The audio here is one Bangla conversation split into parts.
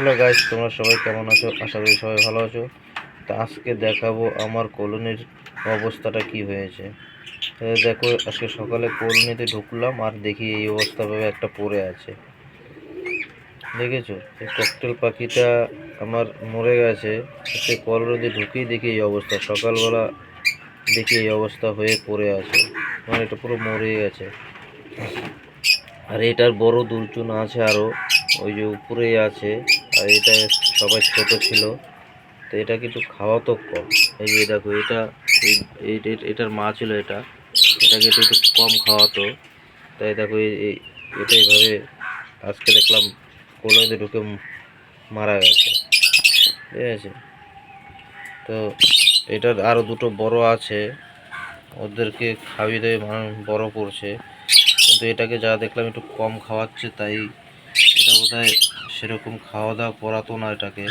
হ্যালো গাইস, তোমরা সবাই কেমন আছো? আশা করি সবাই ভালো আছো। তা আজকে দেখাবো আমার কলোনির অবস্থাটা কি হয়েছে। দেখো, আজকে সকালে কলোনিতে ঢুকলাম আর দেখি এই অবস্থাভাবে একটা পড়ে আছে। দেখেছ? এই ককটেল পাখিটা আমার মরে গেছে। সে কলোনিতে ঢুকেই দেখি এই অবস্থা। সকালবেলা দেখি এই অবস্থা হয়ে পড়ে আছে। মানে এটা পুরো মরে গেছে। আর এটার বড় দুলচুন আছে আরও ওই যে উপরে আছে। আর এটা সবাই ছোট ছিল, তো এটা কিন্তু খাওয়া তো কম। এই যে দেখো, এটা এটার মা ছিল এটা, এটাকে একটু একটু কম খাওয়াতো। তাই দেখো, এই এটা এইভাবে আজকে দেখলাম কলোনিতে ঢুকে মারা গেছে। ঠিক আছে? তো এটার আরও দুটো বড় আছে, ওদেরকে খাইয়ে দেবে, মানুষ বড় করছে। কিন্তু এটাকে যা দেখলাম একটু কম খাওয়াচ্ছে, তাই এটা বোধহয় সেরকম খাওয়া দাওয়া করাতো না এটাকে।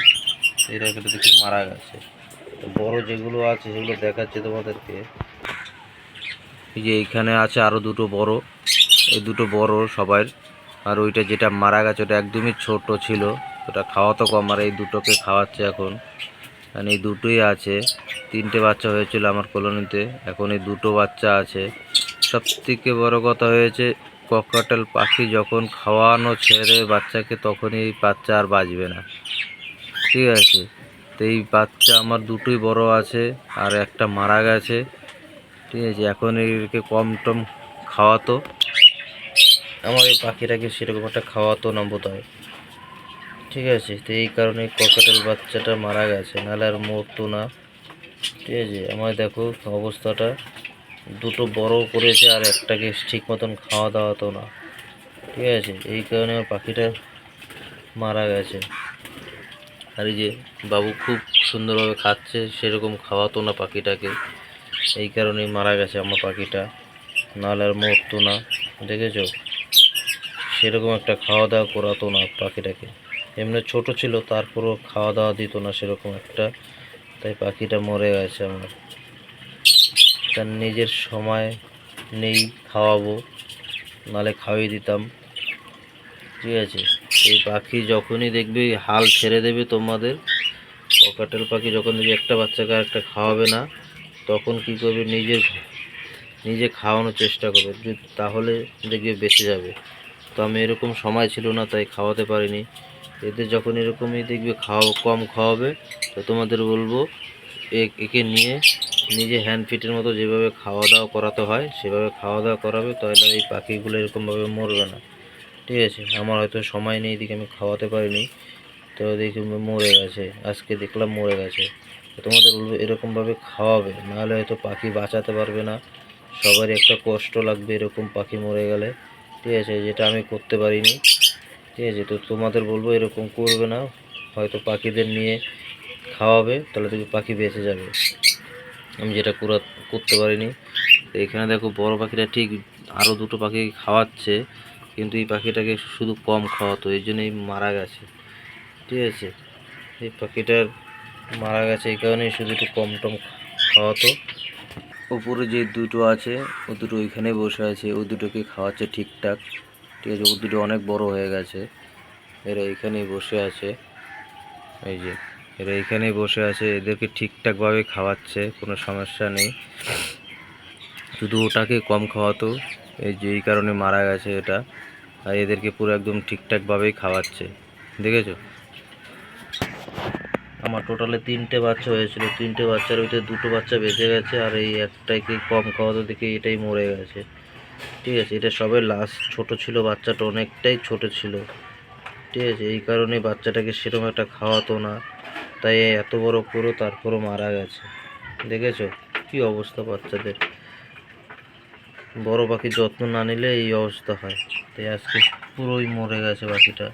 এটাকে দেখি মারা গেছে। তো বড় যেগুলো আছে সেগুলো দেখাচ্ছে তোমাদেরকে। এই যে এইখানে আছে আরও দুটো বড়। এই দুটো বড় সবার। আর ওইটা যেটা মারা গেছে ওটা একদমই ছোট ছিল। ওটা খাওয়া তো কম, আর এই দুটোকে খাওয়াচ্ছে এখন। আর এই দুটোই আছে। তিনটে বাচ্চা হয়েছিল আমার কলোনিতে এখন এই দুটো বাচ্চা আছে। সব থেকে বড় কথা হয়েছে ককাটেল পাখি যখন খাওয়ানো ছেড়ে বাচ্চাকে তখনই এই বাচ্চা আর বাঁচবে না। ঠিক আছে? তো এই বাচ্চা আমার দুটোই বড় আছে আর একটা মারা গেছে। ঠিক আছে? এখন একে কম টম খাওয়াতো। আমার এই পাখিটাকে সেরকম একটা খাওয়াতো না বোধ হয়। ঠিক আছে? তো এই কারণে ককাটেল বাচ্চাটা মারা গেছে। নাহলে আর মরতো না। ঠিক আছে? আমার দেখো অবস্থাটা। দুটো বড় করেছে আর একটাকে ঠিক মতন খাওয়া দাওয়া তো না। ঠিক আছে, এই কারণে আমার পাখিটা মারা গেছে। আর এই যে বাবু খুব সুন্দরভাবে খাচ্ছে, সেরকম খাওয়াতো না পাখিটাকে। এই কারণেই মারা গেছে আমার পাখিটা। নাহলে আর মরতো না। দেখেছ? সেরকম একটা খাওয়া দাওয়া করাতো না পাখিটাকে। এমনি ছোট ছিল, তারপরও খাওয়া দাওয়া দিত না সেরকম একটা। তাই পাখিটা মরে গেছে আমার। তার নিজের সময় নেই, খাওয়াবো, নালে খাওয়িয়ে দিতাম। ঠিক আছে? এই পাখি যখনই দেখবে হাল ছেড়ে দেবে তোমাদের ককাটেল পাখি যখন দেখবে একটা বাচ্চাকে একটা খাওয়াবে না, তখন কি করবে? নিজের নিজে খাওয়ানোর চেষ্টা করবে। তাহলে দেখবে বেঁচে যাবে। তো আমি এরকম সময় ছিল না, তাই খাওয়াতে পারিনি। এদের যখন এরকমই দেখবে, খাওয়া, কম খাওয়াবে, তো তোমাদের বলব একে নিয়ে নিজে হ্যান্ড ফিটের মতো যেভাবে খাওয়া দাওয়া করাতে হয়, সেভাবে খাওয়া দাওয়া করাবে, তাহলে এই পাখিগুলো এরকমভাবে মরবে না। ঠিক আছে? আমার হয়তো সময় নেই, এদিকে আমি খাওয়াতে পারিনি। তো দেখি মরে গেছে। আজকে দেখলাম মরে গেছে। তোমাদের এরকমভাবে খাওয়াবে। নাহলে হয়তো পাখি বাঁচাতে পারবে না। সবারই একটা কষ্ট লাগবে এরকম পাখি মরে গেলে। ঠিক আছে? যেটা আমি করতে পারিনি। ঠিক আছে? তো তোমাদের বলব এরকম করবে না। হয়তো পাখিদের নিয়ে খাওয়াবে, তাহলে দেখবে পাখি বেঁচে যাবে। আমি যেটা করা, করতে পারিনি। তো এখানে দেখো বড় পাখিটা ঠিক আরও দুটো পাখি খাওয়াচ্ছে, কিন্তু এই পাখিটাকে শুধু কম খাওয়াতো এই জন্যই মারা গেছে। ঠিক আছে? এই পাখিটার মারা গেছে এই কারণেই শুধু একটু কম টম খাওয়াতো। উপরে যে দুটো আছে, ও দুটো ওইখানে বসে আছে, ও দুটোকে খাওয়াচ্ছে ঠিকঠাক। ঠিক আছে? ও দুটো অনেক বড় হয়ে গেছে। এরা এইখানেই বসে আছে। এই যে এরা এইখানেই বসে আছে, এদেরকে ঠিকঠাকভাবে খাওয়াচ্ছে, কোনো সমস্যা নেই। শুধু ওটাকে কম খাওয়াতো, এই যে এই কারণে মারা গেছে এটা, আর এদেরকে পুরো একদম ঠিকঠাকভাবেই খাওয়াচ্ছে। দেখেছ? আমার টোটালে তিনটে বাচ্চা হয়েছিল, তিনটে বাচ্চার ভিতরে দুটো বাচ্চা বেঁচে গেছে, আর এই একটাকে কম খাওয়াতে দেখে এটাই মরে গেছে। ঠিক আছে, এটা সবে লাস্ট ছোট ছিল, বাচ্চাটা অনেকটাই ছোট ছিল। ঠিক আছে, এই কারণে বাচ্চাটাকে সেরকম একটা খাওয়াতো না। তাই এত বড় পুরো, তারপরও মারা গেছে। দেখেছ? কি অবস্থা বাচ্চাদের? বড় পাখি যত্ন না নিলে এই অবস্থা হয়। তাই আজকে পুরোই মরে গেছে পাখিটা।